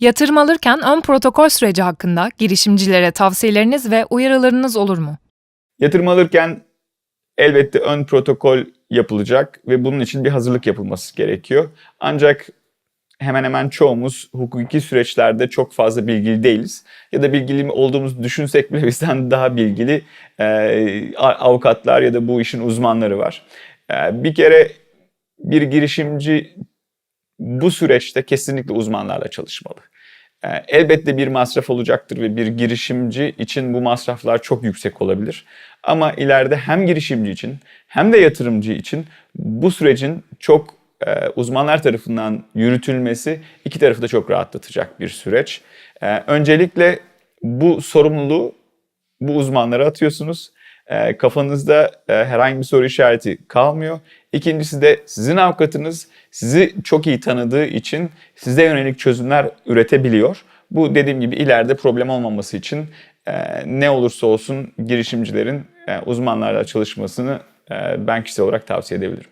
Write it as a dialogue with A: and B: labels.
A: Yatırım alırken ön protokol süreci hakkında girişimcilere tavsiyeleriniz ve uyarılarınız olur mu?
B: Yatırım alırken elbette ön protokol yapılacak ve bunun için bir hazırlık yapılması gerekiyor. Ancak hemen hemen çoğumuz hukuki süreçlerde çok fazla bilgili değiliz. Ya da bilgili olduğumuzu düşünsek bile bizden daha bilgili e, avukatlar ya da bu işin uzmanları var. E, bir kere bir girişimci bu süreçte kesinlikle uzmanlarla çalışmalı. E, Elbette bir masraf olacaktır ve bir girişimci için bu masraflar çok yüksek olabilir. Ama ileride hem girişimci için hem de yatırımcı için bu sürecin çok e, uzmanlar tarafından yürütülmesi iki tarafı da çok rahatlatacak bir süreç. E, Öncelikle bu sorumluluğu bu uzmanlara atıyorsunuz. E, kafanızda e, herhangi bir soru işareti kalmıyor. İkincisi de sizin avukatınız sizi çok iyi tanıdığı için size yönelik çözümler üretebiliyor. Bu dediğim gibi ileride problem olmaması için e, ne olursa olsun girişimcilerin e, uzmanlarla çalışmasını ben kişisel olarak tavsiye edebilirim.